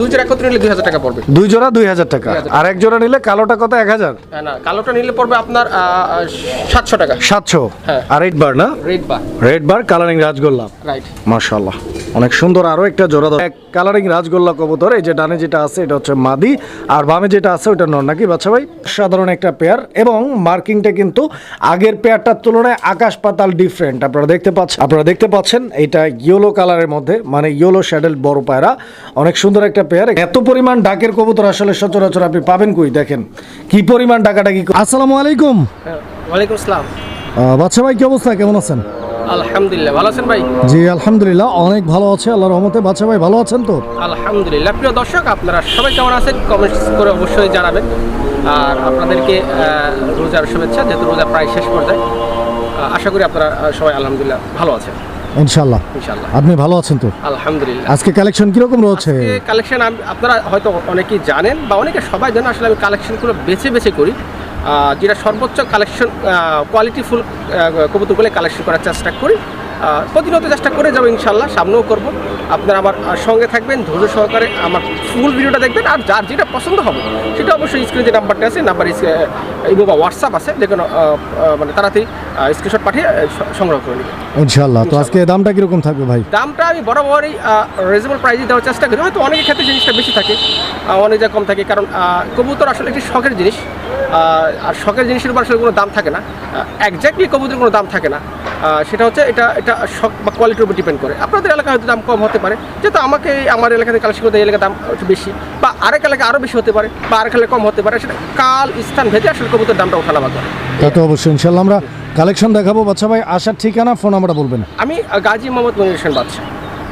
দুই জোড়া নিলে দুই হাজার টাকা পড়বে। দুই জোড়া দুই হাজার টাকা। আর এক জোড়া নিলে কালোটা কত? এক হাজার? না কালোটা নিলে পড়বে আপনার সাতশো টাকা। সাতশো? হ্যাঁ। আর বার না? রেড বার কালারিং রাজগোল্লা। রাইট মাশাল্লাহ অনেক সুন্দর আরও একটা জোড়া। এক কালারিং রাজগোল্লা কবুতর এই যে ডানে যেটা আছে এটা হচ্ছে মাদি। আর বামে যেটা আছে ওটা নর নাকি বাচ্চা ভাই? সাধারণ একটা পেয়ার এবং মার্কিংটা কিন্তু আগের পেয়ারটার তুলনায় আকাশ পাতাল ডিফারেন্ট আপনারা দেখতে পাচ্ছেন আপনারা দেখতে পাচ্ছেন এটা ইয়েলো কালারের মধ্যে মানে ইয়েলো শ্যাডেল বড় পায়রা। অনেক সুন্দর একটা পেয়ার এত পরিমাণ ডাকের কবুতর আসলে সচরাচর আপনি পাবেন কই দেখেন। কি পরিমাণ ডাকাডাকি আসসালামু আলাইকুম। ওয়ালাইকুম আসসালাম। বাচ্চা ভাই কি অবস্থা? কেমন আছেন? আলহামদুলিল্লাহ ভালো আছেন ভাই? জি আলহামদুলিল্লাহ অনেক ভালো আছে আল্লাহর রহমতে বাচ্চা ভাই ভালো আছেন তো? আলহামদুলিল্লাহ প্রিয় দর্শক আপনারা সবাই কেমন আছেন? কমেন্টস করে অবশ্যই জানাবেন। আর আপনাদেরকে রোজার শুভেচ্ছা যেহেতু রোজা প্রায় শেষ পর্যায়ে আশা করি আপনারা সবাই আলহামদুলিল্লাহ ভালো আছেন। ইনশাল্লাহ ইনশাআল্লাহ। আপনি ভালো আছেন তো? আলহামদুলিল্লাহ। আজকে কালেকশন কীরকম রয়েছে? কালেকশন আপনারা হয়তো অনেকেই জানেন বা অনেকে সবাই জানেন আসলে আমি কালেকশনগুলো বেছে বেছে করি। যেটা সর্বোচ্চ কালেকশন কোয়ালিটিফুল কবুতরগুলো কালেকশন করার চেষ্টা করি। প্রতিনিয়ত চেষ্টা করে যাব ইনশাল্লাহ সামনেও করব। আপনারা আমার সঙ্গে থাকবেন ধৈর্য সহকারে আমার ফুল ভিডিওটা দেখবেন আর যার যেটা পছন্দ হবে সেটা অবশ্যই স্ক্রিনে যে নাম্বারটা আছে নাম্বার ইমো বা হোয়াটসঅ্যাপ আছে যে কোনো মানে তাড়াতাড়ি স্ক্রিনশট পাঠিয়ে সংগ্রহ করে নেবেন। ইনশাল্লাহ তো আজকে দামটা কীরকম থাকবে ভাই? দামটা আমি বরাবরই রিজনেবল প্রাইসে দেওয়ার চেষ্টা করি। হয়তো অনেকের ক্ষেত্রে জিনিসটা বেশি থাকে অনেক জায়গায় কম থাকে কারণ কবুতর আসলে একটি শখের জিনিস। আর শখের জিনিসের উপর আসলে কোনো দাম থাকে না। একজ্যাক্টলি কবুতরের কোনো দাম থাকে না। সেটা হচ্ছে এটা এটা শখ বা কোয়ালিটির উপর ডিপেন্ড করে। আপনাদের এলাকায় হয়তো দাম কম হতে পারে। যেহেতু আমাকে আমার এলাকাতে কালেকশন করতে এই এলাকার দাম একটু বেশি বা আরেক এলাকায় আরও বেশি হতে পারে বা আরেক এলাকায় কম হতে পারে সেটা কাল স্থান ভেদে আসলে কবুতরের দামটা ওঠানামা করে। তা তো অবশ্যই ইনশাল্লাহ আমরা কালেকশন দেখাবো। বাচ্চা ভাই আসার ঠিকানা ফোন আমরা বলবেন। আমি গাজী মোহাম্মদ মনির হোসেন বাদশাহ।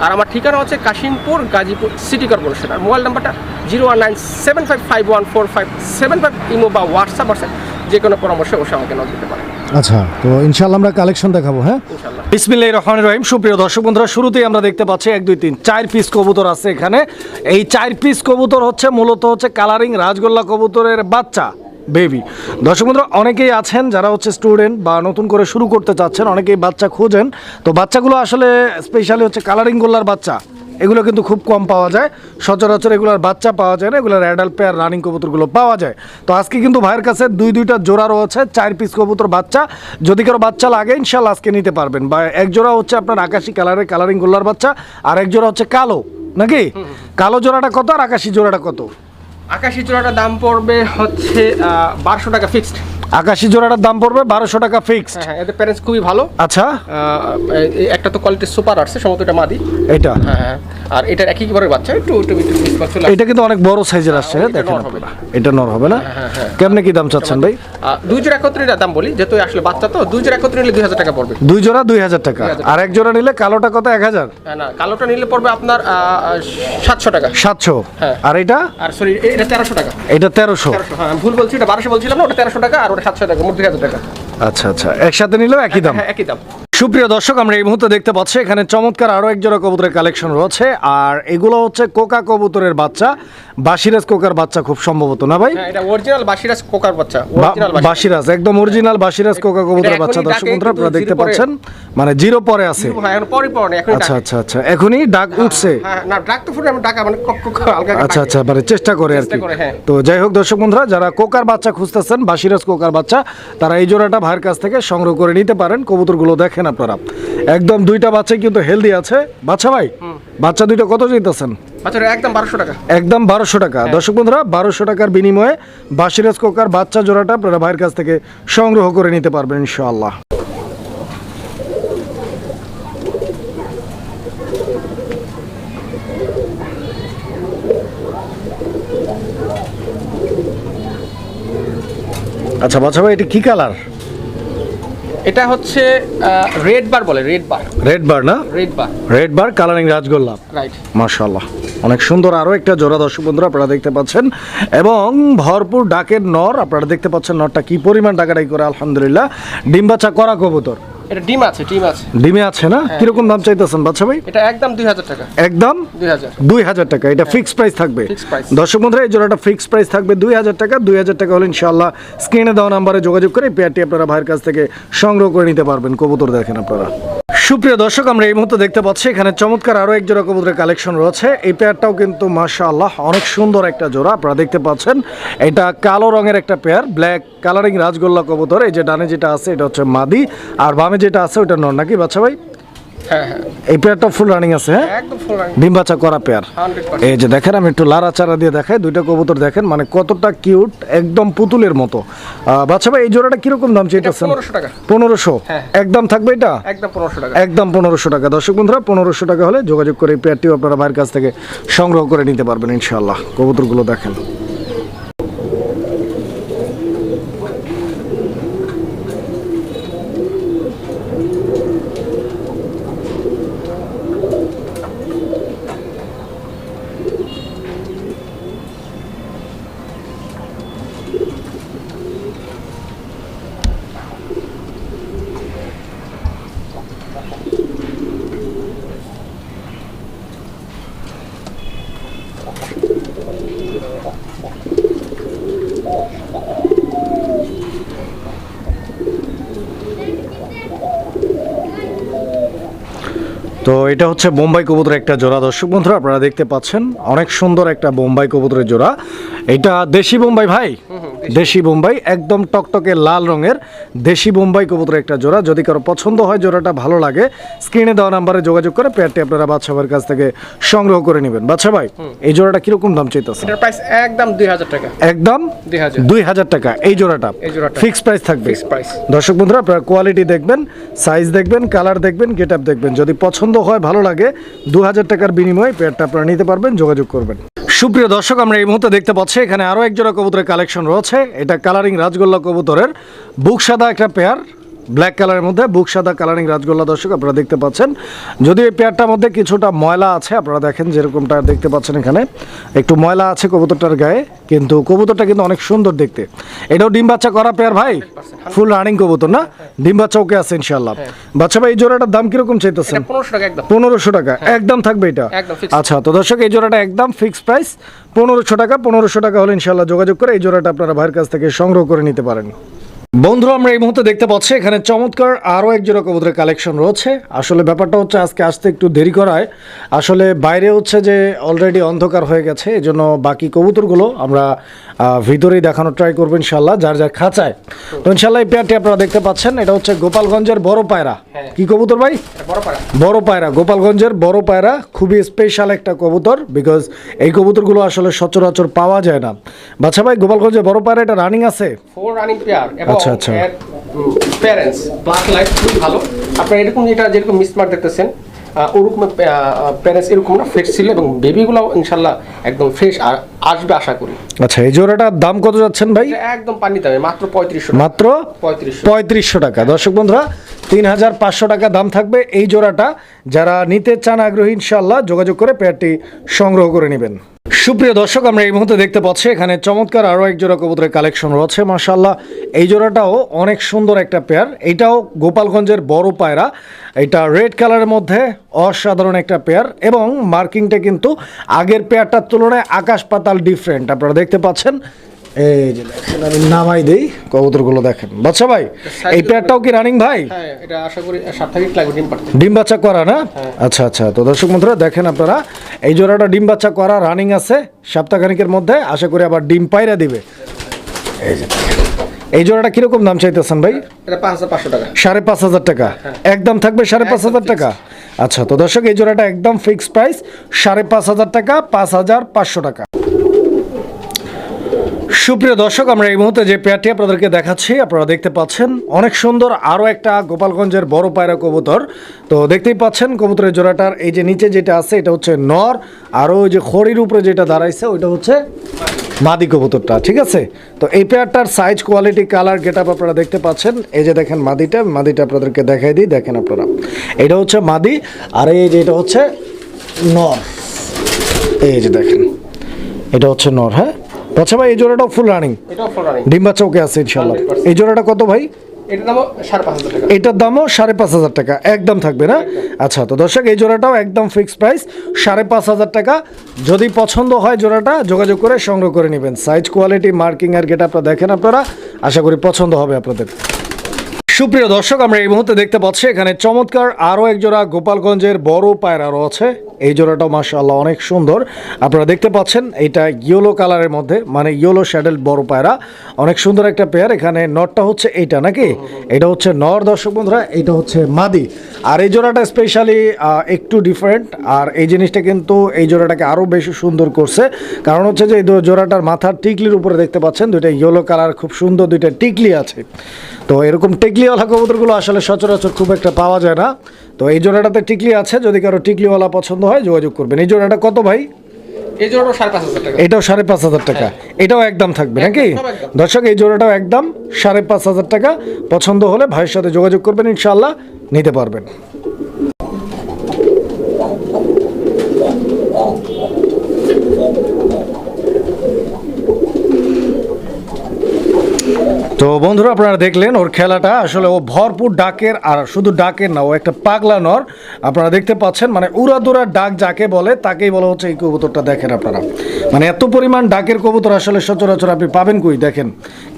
আর আমার ঠিকানা হচ্ছে কাশিমপুর গাজীপুর সিটি কর্পোরেশন। আর মোবাইল নাম্বারটা zero one nine seven five five one four five seven five imo বা হোয়াটসঅ্যাপ আছে যে কোনো পরামর্শে অবশ্যই আমাকে নক দিতে পারে আচ্ছা তো ইনশাল্লাহ আমরা কালেকশন দেখাবো হ্যাঁ? ইনশাল্লাহ বিসমিল্লাহির রহমানির রহিম। সুপ্রিয় দর্শক বন্ধুরা শুরুতেই আমরা দেখতে পাচ্ছি এক দুই তিন চার পিস কবুতর আছে এখানে। এই চার পিস কবুতর হচ্ছে মূলত হচ্ছে কালারিং রাজগোল্লা কবুতরের বাচ্চা। বেবি দর্শক বন্ধুরা অনেকেই আছেন যারা হচ্ছে স্টুডেন্ট বা নতুন করে শুরু করতে চাচ্ছেন অনেকেই বাচ্চা খোঁজেন। তো বাচ্চাগুলো আসলে স্পেশালি হচ্ছে কালারিং গোল্লার বাচ্চা। এগুলো কিন্তু খুব কম পাওয়া যায়। সচরাচর এগুলোর বাচ্চা পাওয়া যায় না এগুলোর অ্যাডাল্ট পেয়ার রানিং কবুতরগুলো পাওয়া যায়। তো আজকে কিন্তু ভাইয়ের কাছে দুই দুইটা জোড়া রয়েছে চার পিস কবুতর বাচ্চা। যদি কারও বাচ্চা লাগে ইনশাল্লাহ আজকে নিতে পারবেন। বা এক জোড়া হচ্ছে আপনার আকাশি কালারের কালারিং গোল্লার বাচ্চা আর এক জোড়া হচ্ছে কালো। নাকি? কালো জোড়াটা কত আর আকাশি জোড়াটা কত? আকাশি চূড়াটার দাম পড়বে হচ্ছে বারোশো টাকা ফিক্সড আকাশি জোড়াটার দাম পড়বে বারোশো টাকা ফিক্সড হ্যাঁ হ্যাঁ এদের প্যারেন্টস খুবই ভালো। আচ্ছা। একটা তো কোয়ালিটি সুপার আসছে সম্ভবত এটা মাদি। এটা হ্যাঁ হ্যাঁ আর এটার একই ঘরের বাচ্চা একটু এটা কিন্তু অনেক বড় সাইজের আসছে হ্যাঁ, দেখেন। এটা নর হবে না? হ্যাঁ, হ্যাঁ। কেমনে কি দাম চাচ্ছেন ভাই? দুই জোড়া একত্রে দাম বলি যেহেতু আসলে বাচ্চা তো দুই জোড়া একত্রে নিলে দুই হাজার টাকা পড়বে। দুই জোড়া দুই হাজার টাকা। আর এক জোড়া নিলে কালোটা কত? এক হাজার? হ্যাঁ, না কালোটা নিলে পড়বে আপনার সাতশো টাকা। সাতশো। হ্যাঁ। আর এটা? আর সরি এটা তেরোশো টাকা। এটা তেরোশো। হ্যাঁ ভুল বলছি এটা বারোশো বলছিলাম না ওটা তেরোশো টাকা আর সাতশো টাকা মোট দুই হাজার টাকা। আচ্ছা আচ্ছা। একসাথে নিলেও একই দাম? হ্যাঁ একই দাম। সুপ্রিয় দর্শক আমরা এই মুহূর্তে দেখতে পাচ্ছি এখানে চমৎকার আরও এক জোড়া কবুতরের কালেকশন রয়েছে। আর এগুলো হচ্ছে কোকা কবুতরের বাচ্চা বাসিরাজ কোকার বাচ্চা খুব সম্ভবত না ভাই? হ্যাঁ এটা অরিজিনাল বাসিরাজ কোকার বাচ্চা বাসিরাজ। একদম অরিজিনাল বাসিরাজ কোকা কবুতরের বাচ্চা দর্শক বন্ধুরা আপনারা দেখতে পাচ্ছেন? মানে জিরো পরে আছে। হ্যাঁ আচ্ছা আচ্ছা আচ্ছা এখনই ডাক উঠছে। হ্যাঁ না ডাক তো ফুটে ডাকা মানে আচ্ছা আচ্ছা মানে চেষ্টা করে আর কি। হ্যাঁ। তো যাই হোক দর্শক বন্ধুরা যারা কোকার বাচ্চা খুঁজতেছেন বাসিরাজ কোকার বাচ্চা তারা এই জোড়াটা ভাইয়ের কাছ থেকে সংগ্রহ করে নিতে পারেন। কবুতরগুলো দেখেন আপনারা? একদম দুইটা বাচ্চাই কিন্তু হেলদি আছে। বাচ্চা ভাই বাচ্চা দুইটা কত আচ্ছা একদম বারোশো টাকা। একদম বারোশো টাকা। হ্যাঁ। দর্শক বন্ধুরা বারোশো টাকার বিনিময়ে বাসিরাজ কোকার বাচ্চা জোড়াটা আপনারা ভাইয়ের কাছ থেকে সংগ্রহ করে নিতে পারবেন ইনশাআল্লাহ। আচ্ছা বাচ্চা ভাই এটা কি কালার? এটা হচ্ছে রেড বার বলে রেড বার রেড বার না? Red bar red bar colouring রাজগোল্লা right মাশাআল্লাহ। অনেক সুন্দর আরও একটা জোড়া দর্শক বন্ধুরা আপনারা দেখতে পাচ্ছেন। এবং ভরপুর ডাকের নর আপনারা দেখতে পাচ্ছেন নরটা কি পরিমাণ ডাকাডাকি করে আলহামদুলিল্লাহ। ডিম্বাচা করা কবুতর। এটা ডিম আছে ডিম আছে। ডিমে আছে না? কীরকম দাম চাইতেছেন বাচ্চা ভাই? এটা একদম দুই হাজার টাকা। একদম? দুই হাজার। টাকা এটা ফিক্স প্রাইস থাকবে। দর্শক বন্ধুরা এই জোড়াটা ফিক্সড প্রাইস থাকবে দুই হাজার টাকা দুই হাজার টাকা হলে ইনশাল্লাহ স্ক্রিনে দেওয়া নাম্বারে যোগাযোগ করে পেয়ারটি আপনারা ভাইয়ের কাছ থেকে সংগ্রহ করে নিতে পারবেন। কবুতর দেখেন আপনারা। সুপ্রিয় দর্শক, আমরা এই মুহূর্তে দেখতে পাচ্ছি, এখানে চমৎকার আরও এক জোড়া কবুতরের কালেকশন রয়েছে। এই পেয়ারটাও কিন্তু মাশাআল্লাহ অনেক সুন্দর একটা জোড়া। আপনারা দেখতে পাচ্ছেন, এটা কালো রঙের একটা পেয়ার ব্ল্যাক কালারিং রাজগোল্লা কবুতর। এই যে ডানে যেটা আছে, এটা হচ্ছে মাদি। আর বামে যেটা আছে, ওটা নর। নাকি বাচ্চা ভাই? হ্যাঁ হ্যাঁ। এই পেয়ারটা ফুল রানিং আছে হ্যাঁ? একদম ফুল রানিং ডিম বাচ্চা করা পেয়ার। এই যে দেখেন আমি একটু লারা চারা দিয়ে দেখাই দুইটা কবুতর দেখেন মানে কতটা কিউট একদম পুতুলের মতো। বাচ্চা ভাই এই জোড়াটা কীরকম দাম চাইতেছেন? পনেরোশো টাকা। পনেরোশো? হ্যাঁ। একদম থাকবে এটা? একদম পনেরোশো টাকা। একদম পনেরোশো টাকা। দর্শক বন্ধুরা পনেরোশো টাকা হলে যোগাযোগ করে এই পেয়ারটিও আপনারা ভাইয়ের কাছ থেকে সংগ্রহ করে নিতে পারবেন ইনশাআল্লাহ। কবুতরগুলো দেখেন। তো এটা হচ্ছে বোম্বাই কবুতরের একটা জোড়া। দর্শক বন্ধুরা, আপনারা দেখতে পাচ্ছেন, অনেক সুন্দর একটা বোম্বাই কবুতরের জোড়া। এটা দেশি বোম্বাই ভাই? দেশি বোম্বাই একদম টকটকে লাল রঙের দেশি বোম্বাই কবুতরের একটা জোড়া। যদি কারও পছন্দ হয় জোড়াটা ভালো লাগে স্ক্রিনে দেওয়া নাম্বারে যোগাযোগ করে পেয়ারটি আপনারা বাচ্চা ভাইয়ের কাছ থেকে সংগ্রহ করে নেবেন। বাচ্চা ভাই এই জোড়াটা কীরকম দাম চাইতেছে প্রাইস একদম দুই হাজার টাকা। একদম দুই হাজার। টাকা। এই জোড়াটা এই জোড়াটা। ফিক্স প্রাইস থাকবে। দর্শক বন্ধুরা আপনারা কোয়ালিটি দেখবেন সাইজ দেখবেন কালার দেখবেন গেট আপ দেখবেন। যদি পছন্দ হয় ভালো লাগে দু হাজার টাকার বিনিময়ে পেয়ারটা আপনারা নিতে পারবেন যোগাযোগ করবেন। সুপ্রিয় দর্শক, আমরা এই মুহূর্তে দেখতে পাচ্ছি এখানে আরও একজোড়া কবুতরের কালেকশন রয়েছে। এটা কালারিং রাজগোল্লা কবুতরের বুক সাদা একটা পেয়ার ব্ল্যাক কালারের মধ্যে বুক সাদা কালারিং রাজগোল্লা দর্শক আপনারা দেখতে পাচ্ছেন। যদিও এই পেয়ারটার মধ্যে কিছুটা ময়লা আছে আপনারা দেখেন যেরকমটা দেখতে পাচ্ছেন এখানে। একটু ময়লা আছে কবুতরটার গায়ে কিন্তু কবুতরটা কিন্তু অনেক সুন্দর দেখতে। এটাও ডিম বাচ্চা করা পেয়ার ভাই? ফুল রানিং কবুতর না? ডিম বাচ্চা ওকে আছে ইনশাল্লাহ বাচ্চা ভাই এই জোড়াটার দাম কীরকম চাইতেছেন? পনেরোশো টাকা একদম। পনেরোশো টাকা। একদম থাকবে এটা? আচ্ছা তো দর্শক এই জোড়াটা একদম ফিক্সড প্রাইস পনেরোশো টাকা পনেরোশো টাকা হলে ইনশাল্লাহ যোগাযোগ করে এই জোড়াটা আপনারা ভাইয়ের কাছ থেকে সংগ্রহ করে নিতে পারেন। বন্ধুরা আমরা এই মুহূর্তে দেখতে পাচ্ছি এখানে চমৎকার আরও এক জোড়া কবুতরের কালেকশন রয়েছে। আসলে ব্যাপারটা হচ্ছে আজকে আসতে একটু দেরি করায়। আসলে বাইরে হচ্ছে যে অলরেডি অন্ধকার হয়ে গেছে এই জন্য বাকি কবুতরগুলো আমরা ভিতরেই দেখানোর ট্রাই করব ইনশাল্লাহ যার যার খাঁচায়। তো ইনশাল্লাহ এই পেয়ারটি আপনারা দেখতে পাচ্ছেন এটা হচ্ছে গোপালগঞ্জের বড় পায়রা। হ্যাঁ। কি কবুতর ভাই? বড় পায়রা। গোপালগঞ্জের বড় পায়রা খুবই স্পেশাল একটা কবুতর বিকজ এই কবুতরগুলো আসলে সচরাচর পাওয়া যায় না। বাচ্চা ভাই গোপালগঞ্জের বড় পায়রা এটা রানিং আছে? ফোর রানিং পেয়ার এবং আচ্ছা, আচ্ছা। প্যারেন্টস ব্ল্যাক লাইট খুব ভালো। আপনারা এরকম যেটা যেরকম মিসমার্ক দেখতেছেন ওরকম প্যারেন্টস এরকম না ফ্রেশ ছিল এবং বেবিগুলো ইনশাল্লাহ একদম ফ্রেশ আসবে আশা করি। আচ্ছা এই জোড়াটার দাম কত যাচ্ছেন ভাই? একদম পানি দামে মাত্র পঁয়ত্রিশশো মাত্র পঁয়ত্রিশশো। পঁয়ত্রিশশো টাকা। দর্শক বন্ধুরা তিন হাজার পাঁচশো টাকা দাম থাকবে এই জোড়াটা। যারা নিতে চান আগ্রহী ইনশাল্লাহ যোগাযোগ করে পেয়ারটি সংগ্রহ করে নেবেন। সুপ্রিয় দর্শক, আমরা এই মুহূর্তে দেখতে পাচ্ছি, এখানে চমৎকার আরও এক জোড়া কবুতরের কালেকশন রয়েছে মাশাল্লাহ এই জোড়াটাও অনেক সুন্দর একটা পেয়ার এটাও গোপালগঞ্জের বড় পায়রা। এটা রেড কালারের মধ্যে অসাধারণ একটা পেয়ার এবং মার্কিংটা কিন্তু আগের পেয়ারটার তুলনায় আকাশ পাতাল ডিফারেন্ট আপনারা দেখতে পাচ্ছেন এই যে দেখেন আমি নামাই দেই। কবুতরগুলো দেখেন। বাচ্চা ভাই এই পেয়ারটাও কি রানিং ভাই? হ্যাঁ এটা আশা করি সাপ্তাহিক লাগবে ডিম পাড়তে। ডিম বাচ্চা করা না? আচ্ছা আচ্ছা। তো দর্শক বন্ধুরা দেখেন আপনারা এই জোড়াটা ডিম বাচ্চা করা রানিং আছে। সপ্তাহখানিকের মধ্যে আশা করি আবার ডিম পায়রা দিবে। এই যে এই জোড়াটা কীরকম দাম চাইতেছেন ভাই? সাড়ে পাঁচ হাজার টাকা। একদম থাকবে সাড়ে পাঁচ হাজার টাকা। আচ্ছা তো দর্শক এই জোড়াটা একদম ফিক্সড প্রাইস সাড়ে পাঁচ হাজার টাকা পাঁচ হাজার পাঁচশো টাকা। সুপ্রিয় দর্শক, আমরা এই মুহূর্তে যে পেয়ারটি আপনাদেরকে দেখাচ্ছি, আপনারা দেখতে পাচ্ছেন অনেক সুন্দর আরও একটা গোপালগঞ্জের বড় পায়রা কবুতর। তো দেখতেই পাচ্ছেন কবুতরের জোড়াটার, এই যে নিচে যেটা আছে, এটা হচ্ছে নর, আর ওই যে খড়ির উপরে যেটা দাঁড়াইছে, ওইটা হচ্ছে মাদি কবুতরটা, ঠিক আছে? তো এই পেয়ারটার size quality colour get up আপনারা দেখতে পাচ্ছেন। এই যে দেখেন মাদিটা মাদিটা আপনাদেরকে দেখাই দিই, দেখেন আপনারা। এটা হচ্ছে মাদি, আর এই যে এটা হচ্ছে নর। এই যে দেখেন, এটা হচ্ছে নর হ্যাঁ? আচ্ছা ভাই এই জোড়াটাও ফুল রানিং এটাও চৌকে রানিং ডিম বাচ্চা ওকে আছে ইনশাল্লাহ এই জোড়াটা কত ভাই? এটার দামও সাড়ে পাঁচ হাজার টাকা। একদম থাকবে না? আচ্ছা তো দর্শক এই জোড়াটাও একদম ফিক্সড প্রাইস সাড়ে পাঁচ হাজার টাকা। যদি পছন্দ হয় জোড়াটা যোগাযোগ করে সংগ্রহ করে নেবেন। সাইজ কোয়ালিটি মার্কিং আর গেট আপনারা দেখেন আপনারা। আশা করি পছন্দ হবে আপনাদের। সুপ্রিয় দর্শক, আমরা এই মুহূর্তে দেখতে পাচ্ছি, এখানে চমৎকার আরও এক জোড়া গোপালগঞ্জের বড় পায়রা রয়েছে। এই জোড়াটাও মাশাআল্লাহ অনেক সুন্দর। আপনারা দেখতে পাচ্ছেন, এটা ইয়েলো কালারের মধ্যে মানে ইয়েলো শ্যাডেল বড় পায়রা। অনেক সুন্দর একটা পেয়ার, এখানে নরটা হচ্ছে এইটা নাকি? এটা হচ্ছে নর দর্শক বন্ধুরা, এটা হচ্ছে মাদি। আর এই জোড়াটা স্পেশালি একটু ডিফারেন্ট আর এই জিনিসটা কিন্তু, এই জোড়াটাকে আরও বেশি সুন্দর করছে। কারণ হচ্ছে যে, এই জোড়াটার মাথার টিকলির উপরে দেখতে পাচ্ছেন, দুইটা ইয়েলো কালার, খুব সুন্দর দুইটা টিকলি আছে। তো এরকম টিকলিওয়ালা কবুতরগুলো আসলে সচরাচর খুব একটা পাওয়া যায় না। তো এই জোড়াটাতে টিকলি আছে যদি কারও টিকলিওয়ালা পছন্দ হয় যোগাযোগ করবেন। এই জোড়াটা কত ভাই? এই জন্য সাড়ে পাঁচ হাজার টাকা। এটাও সাড়ে পাঁচ হাজার টাকা। এটাও একদম থাকবে নাকি? দর্শক এই জোড়াটাও একদম সাড়ে পাঁচ হাজার টাকা। পছন্দ হলে ভাইয়ের সাথে যোগাযোগ করবেন ইনশাল্লাহ নিতে পারবেন। তো বন্ধুরা আপনারা দেখলেন ওর খেলাটা আসলে ও ভরপুর ডাকের আর শুধু ডাকের না ও একটা পাগলা নর। আপনারা দেখতে পাচ্ছেন মানে উড়াদুরা ডাক যাকে বলে তাকেই বলা হচ্ছে এই কবুতরটা দেখেন আপনারা। মানে এত পরিমাণ ডাকের কবুতর আসলে সচরাচর আপনি পাবেন কই? দেখেন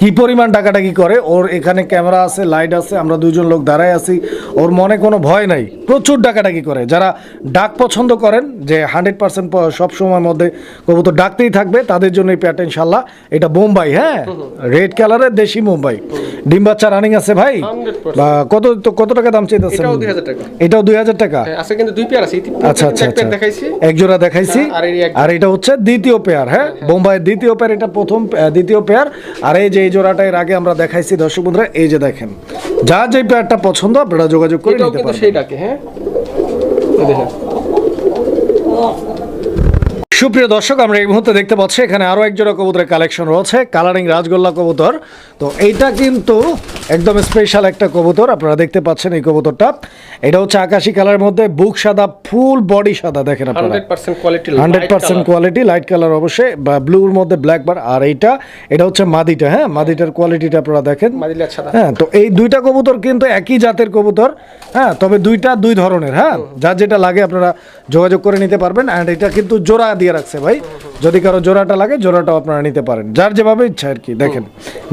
কি পরিমাণ ডাকাডাকি করে। ওর এখানে ক্যামেরা আছে লাইট আছে আমরা দুইজন লোক দাঁড়ায় আছি। ওর মনে কোনো ভয় নাই প্রচুর ডাকাডাকি করে। যারা ডাক পছন্দ করেন যে হান্ড্রেড পার্সেন্ট সব সময়ের মধ্যে কবুতর ডাকতেই থাকবে তাদের জন্য এই প্যাটার্ন ইনশাল্লাহ। এটা বোম্বাই হ্যাঁ? রেড কালারের দেশি মুম্বাই ডিম বাচ্চা রানিং আছে ভাই? কত কত টাকা দাম চাইতেছেন? এটাও 2000 টাকা। এটাও দুই হাজার টাকা? হ্যাঁ, আছে কিন্তু দুই পেয়ার আছে আচ্ছা আচ্ছা এক আচ্ছা। পেয়ার দেখাইছি। এক জোড়া দেখাইছি। হ্যাঁ, আর এটা হচ্ছে দ্বিতীয় পেয়ার হ্যাঁ? বোম্বাইয়ের দ্বিতীয় পেয়ার এটা প্রথম দ্বিতীয় পেয়ার আর এই যে এই জোড়াটা এর আগে আমরা দেখাইছি দর্শক বন্ধুরা এই যে দেখেন। যা যে পেয়ারটা পছন্দ আপনারা যোগাযোগ করে এটাও নিতে কিন্তু সেই ডাকে হ্যাঁ? দেখেন। সুপ্রিয় দর্শক আমরা এই মুহূর্তে দেখতে পাচ্ছি এখানে আরও এক জোড়া কবুতরের কালেকশন রয়েছে কালারিং রাজগোল্লা কবুতর। তো এইটা কিন্তু একদম স্পেশাল একটা কবুতর আপনারা দেখতে পাচ্ছেন এই কবুতরটা। এটা হচ্ছে আকাশি কালারের মধ্যে বুক সাদা ফুল বডি সাদা দেখেন আপনারা। Hundred percent quality light colour অবশ্যই বা ব্লুর মধ্যে ব্ল্যাক বার আর এইটা এটা হচ্ছে মাদিটা হ্যাঁ? মাদিটার কোয়ালিটিটা আপনারা দেখেন। হ্যাঁ তো এই দুইটা কবুতর কিন্তু একই জাতের কবুতর হ্যাঁ? তবে দুইটা দুই ধরনের হ্যাঁ? যার যেটা লাগে আপনারা যোগাযোগ করে নিতে পারবেন অ্যান্ড এটা কিন্তু জোড়া দিয়ে রাখছে ভাই। যদি কারও জোড়াটা লাগে জোড়াটাও আপনারা নিতে পারেন। যার যেভাবে ইচ্ছা আর কি দেখেন।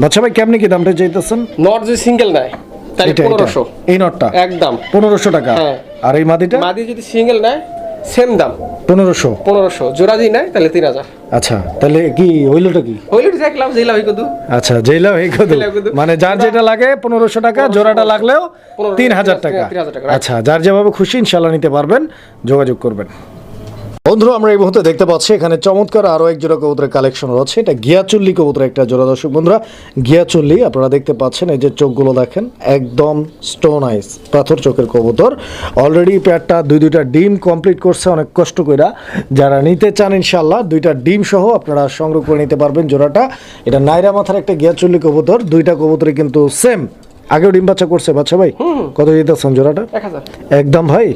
বাচ্চা ভাই কেমনি কি দামটা চাইতেছেন? নট যে সিঙ্গেল তাহলে পনেরোশো। এই নটটা একদম। টাকা? হ্যাঁ। আর এই মাদিটা? মাদি যদি সিঙ্গেল নেয় সেম দাম। পনেরোশো? পনেরোশো। জোড়া দিয়ে নেয় তাহলে তিন হাজার। আচ্ছা তাহলে কি হইলোটা কি? দেখলাম কদু। আচ্ছা কত মানে যার যেটা লাগে পনেরোশো টাকা জোড়াটা লাগলেও পনেরো- তিন হাজার টাকা তিন হাজার টাকা, আচ্ছা যার যেভাবে খুশি ইনশাল্লাহ নিতে পারবেন যোগাযোগ করবেন। বন্ধুরা, আমরা এই মুহূর্তে দেখতে পাচ্ছি, এখানে চমৎকার আরও এক জোড়া কবুতরের কালেকশন রয়েছে। এটা গিয়াচুল্লি কবুতর একটা জোড়া দর্শক বন্ধুরা। গিয়াচুল্লি, আপনারা দেখতে পাচ্ছেন, এই যে চোখগুলো দেখেন, একদম স্টোন আইস পাথর চোখের কবুতর। অলরেডি পেয়ারটা দুই দুইটা ডিম কমপ্লিট করছে, অনেক কষ্ট কইরা। যারা নিতে চান ইনশাল্লাহ দুইটা ডিম সহ আপনারা সংগ্রহ করে নিতে পারবেন জোড়াটা। এটা নাইরা মাথার একটা গিয়াচুল্লি কবুতর, দুইটা কবুতরে কিন্তু সেম আগেও ডিম বাচ্চা করছে বাচ্চা ভাই? কত দিতেছেন জোড়াটা? একদম ভাই?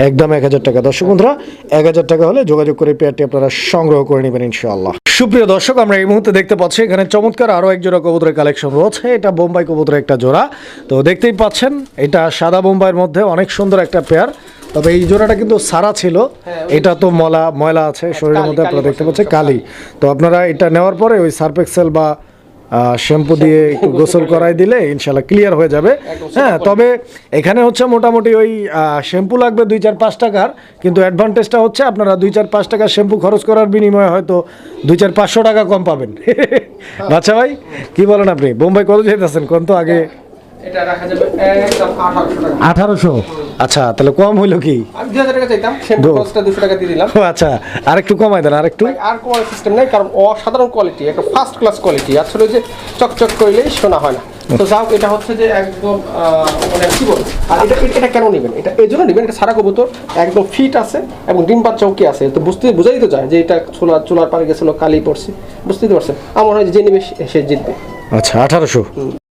একদম। এক হাজার টাকা। দর্শক বন্ধুরা এক হাজার টাকা হলে যোগাযোগ করে পেয়ারটি আপনারা সংগ্রহ করে নেবেন ইনশাআল্লাহ। সুপ্রিয় দর্শক আমরা এই মুহূর্তে দেখতে পাচ্ছি এখানে চমৎকার আরও এক জোড়া কবুতরের কালেকশন রয়েছে। এটা বোম্বাই কবুতরের একটা জোড়া। তো দেখতেই পাচ্ছেন এটা সাদা বোম্বাইয়ের মধ্যে অনেক সুন্দর একটা পেয়ার তবে এই জোড়াটা কিন্তু সারা ছিল। এটা তো মলা ময়লা আছে শরীরের মধ্যে আপনারা দেখতে পাচ্ছেন কালি। তো আপনারা এটা নেওয়ার পরে ওই সার্ফেক্সেল বা শ্যাম্পু দিয়ে একটু গোসল করাই দিলে ইনশাল্লাহ ক্লিয়ার হয়ে যাবে। হ্যাঁ তবে এখানে হচ্ছে মোটামুটি ওই শ্যাম্পু লাগবে দুই চার পাঁচ টাকার কিন্তু অ্যাডভান্টেজটা হচ্ছে আপনারা দুই চার পাঁচ টাকা শ্যাম্পু খরচ করার বিনিময়ে হয়তো দুই চার পাঁচশো টাকা কম পাবেন। বাচ্চা ভাই কি বলেন আপনি? বোম্বাই কত যেতেছেন? কোন তো আগে আঠারোশো? আচ্ছা তাহলে কম হইল কি? আমি দুই হাজার টাকা চাইতাম শ্যাম্পু দো- খরচটা টাকা দিয়ে দিলাম। ও আচ্ছা আর একটু কমাই দেন আর একটু আর কোনো সিস্টেম নেই কারণ অসাধারণ কোয়ালিটি একটা ফার্স্ট ক্লাস কোয়ালিটি আসলে যে চকচক করলেই শোনা হয় না। তো যাও এটা হচ্ছে যে একদম মানে কি বল আর এটা এটা- কেন নেবেন? এটা এই জন্য নেবেন এটা সারা কবুতর একদম ফিট আছে এবং ডিম বাচ্চা ওকে আছে। তো বুঝতে বোঝাই তো যায় যে এটা চুলা চুলার পারে গেছিল কালি পড়ছে। বুঝতেই পারছেন। আমার হয় যে নেবে সে- সে জিতবে। আচ্ছা আঠারোশো।